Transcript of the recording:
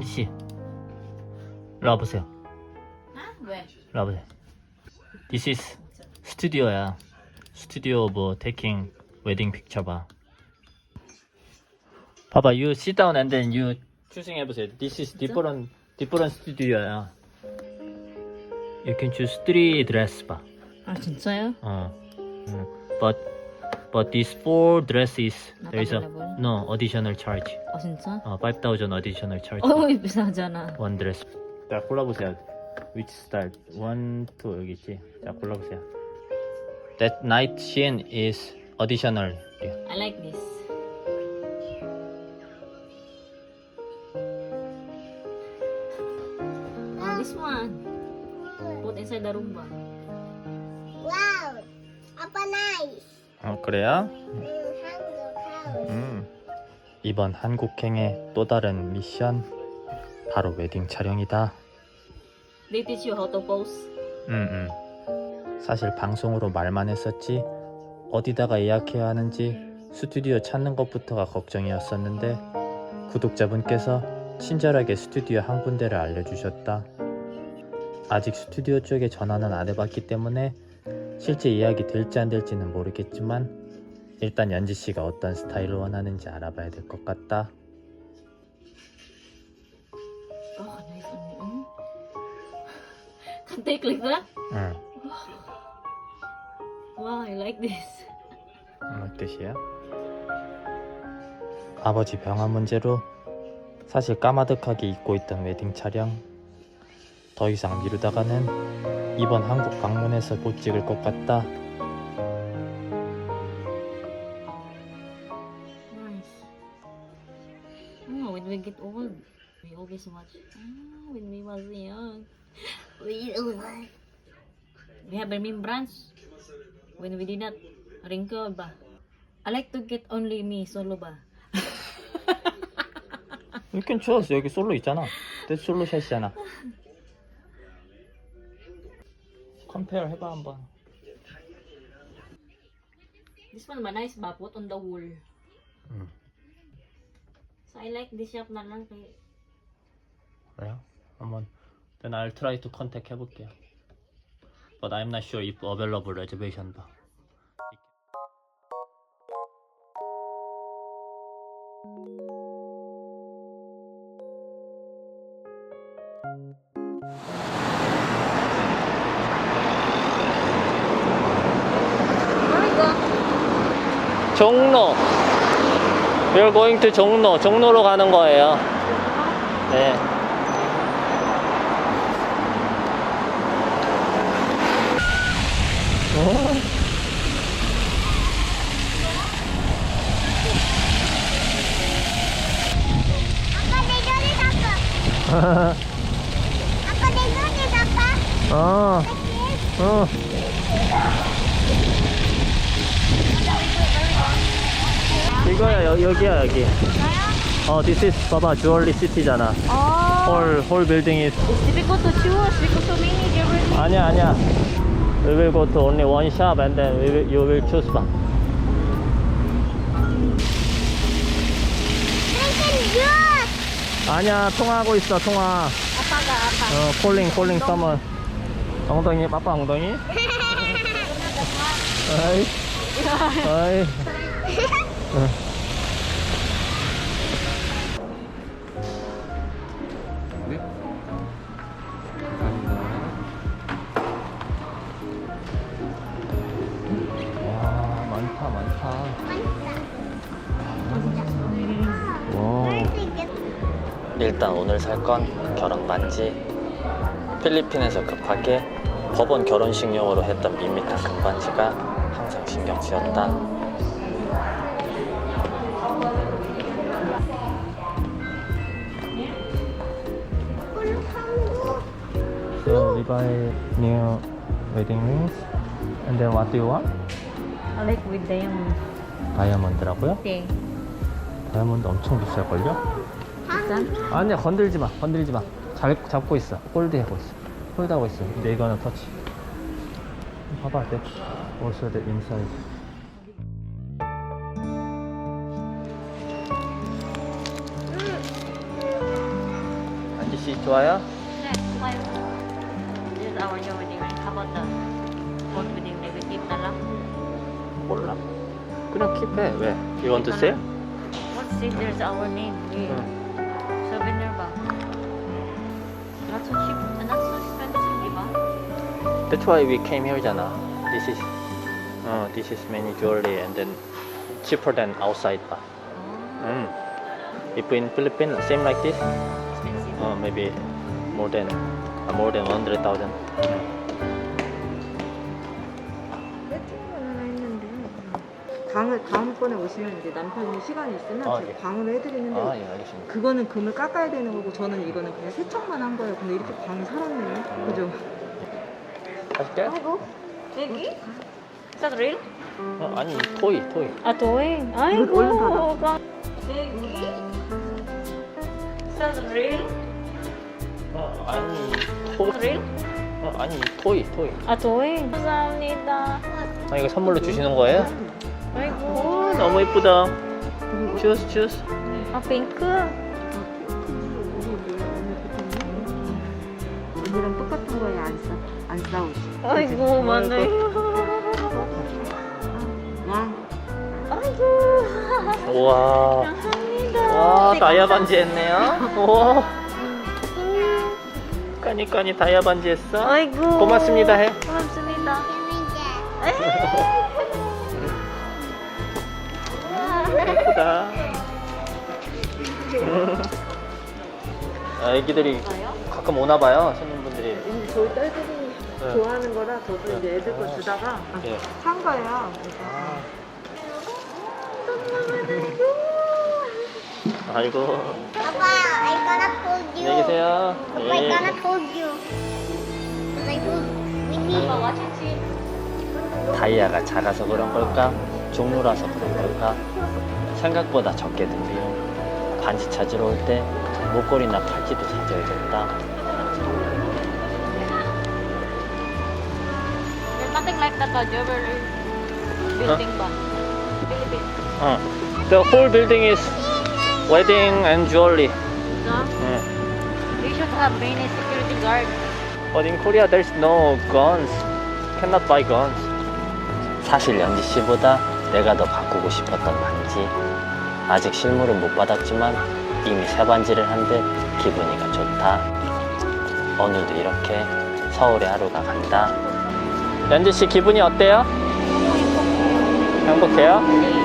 현지 씨. 일로 와보세요. 아? 왜? 일로 와보세요. This is 스튜디오야. 스튜디오 뭐 taking wedding picture 봐. 봐봐, you sit down and then you choosing 해보세요. This is different different studio야. You can choose three dress 봐. 아 진짜요? 어. 음. But but these four dresses there is a available? no additional charge. 아 진짜? 어, 5,000 additional charge. 어이 비싸잖아 원 드레스. 자 골라보세요. Which style? One, two 여기 있지. 자 골라보세요. That night sheen is additional. I like this Oh, this one Put inside the room ba? Wow, apa nice. 어 그래요? 음. 이번 한국행의 또 다른 미션 바로 웨딩 촬영이다. Pose 음, 음. 사실 방송으로 말만 했었지 어디다가 예약해야 하는지 스튜디오 찾는 것부터가 걱정이었었는데 구독자분께서 친절하게 스튜디오 한 군데를 알려주셨다. 아직 스튜디오 쪽에 전화는 안 해봤기 때문에 실제 예약이 될지 안 될지는 모르겠지만 일단 연지 씨가 어떤 스타일을 원하는지 알아봐야 될 것 같다. 응, Wow, I like this. 무슨 뜻이야? 아버지 병환 문제로 사실 까마득하게 잊고 있던 웨딩 촬영 더 이상 미루다가는 이번 한국 방문에서 못 찍을 것 같다. Nice. Oh, when we get old, we always watch. Ah, when we was young, we we have remembrance when we did not wrinkle ba. I like to get only me solo ba. You can choose. 여기 솔로 있잖아. 솔로 샷이잖아. 컴페어 해봐 한번. This one ba nice ba put on the wall. 음. So I like this shop na lang kay 그래요? 한번 Then I'll try to contact 해볼게요. But I'm not sure if available reservation 봐. Where we go? 종로. We're going to 종로. 종로로 가는 거예요. 네. Apa dia jadi apa? Apa dia jadi apa? 어, 어. 이거야 여, 여기야 여기. 어, this is 봐봐 주얼리 시티잖아. Oh, 홀, 홀 빌딩 is it's difficult to choose because so many jewelry. 아니야 아니야. We will go to only one shop and then we will, you will choose juice. 아니야 통화하고 있어 통화. Ga apa? 어 콜링 콜링 서먼. 엉덩이 빠빠 엉덩이. 아이 아이. 일단 오늘 살 건 결혼 반지. 필리핀에서 급하게 법원 결혼식용으로 했던 밋밋한 금반지가 항상 신경 쓰였다. So we buy new wedding rings, and then what do you want? I like with diamonds. 다이아몬드라고요? Okay. 다이아몬드 엄청 비쌀걸요? Isa? 아니야 건들지 마 건들지 마 잘, 잡고 있어 홀드 하고 있어 홀드 하고 있어 근데 이거는 터치 봐봐 돼 also the inside 좋아요? 네, 좋아요. This is our new wedding ring. How about the old wedding ring? We keep na lang. 몰라. 그냥 킵해. 왜? You want to say? What's this? There's our name. We 응. souvenir ba? Not so cheap. uh, Not so expensive, ba? That's why we came here잖아. This is, 어, this is many jewelry and then cheaper than outside 봐. Oh, 음. If in Philippines same like this, expensive. uh, maybe more than uh, more than 100,000. 세팅을 하나 했는데 방을 다음번에 오시면 이제 남편이 시간이 있으면 아, 제가 예. 방으로 해드리는데 아, 예, 알겠습니다. 그거는 금을 깎아야 되는 거고 저는 이거는 그냥 세척만 한 거예요. 근데 이렇게 방이 살았네요. 그죠? 가실게? 아이고, 여기? That real? 어, 아니, 토이, 토이. 아, 도잉. 아이고, 얼른. 가- 여기? Is that real? 어, 아니, 토이. Real? 어, 아니, 토이, 토이. 아, 도잉. 감사합니다. 아, 이거 선물로 주시는 거예요? 아이고. 오, 너무 예쁘다. 주스, 주스. 아, 핑크. 언니랑 똑같은 거에 안 싸, 안 싸우지. 아이고, 맞네요. 야, 아이고. 우와. 감사합니다. 와, 다이아 반지 했네요. 우와. 까니, 까니 다이아 반지 했어? 아이고. 고맙습니다, 해. 고맙습니다. 예쁘다. 아, 애기들이 가끔 오나 봐요, 손님분들이. 음, 저희 딸들이 네. 좋아하는 거라 저도 이제 애들 거 주다가 예. 산 거예요. 그래서 아이고. Papa, I gonna hold you. 안녕히 계세요. Papa, I 예. gonna hold you. I hold Winnie. 다이아가 작아서 그런 걸까? 종로라서 그런 걸까? 생각보다 적게 든대요. 반지 찾으러 올 때 목걸이나 팔찌도 찾아야겠다. Nothing like that uh, jewelry building ba? Philippines. 어. The whole building is wedding and jewelry. So, 응. they should have many security guard. But in Korea there's no guns. Cannot buy guns. 사실 연지 씨보다 내가 더 바꾸고 싶었던 반지. 아직 실물은 못 받았지만 이미 새 반지를 한 듯 기분이가 좋다. 오늘도 이렇게 서울의 하루가 간다. 연지 씨 기분이 어때요? 행복해요? 네.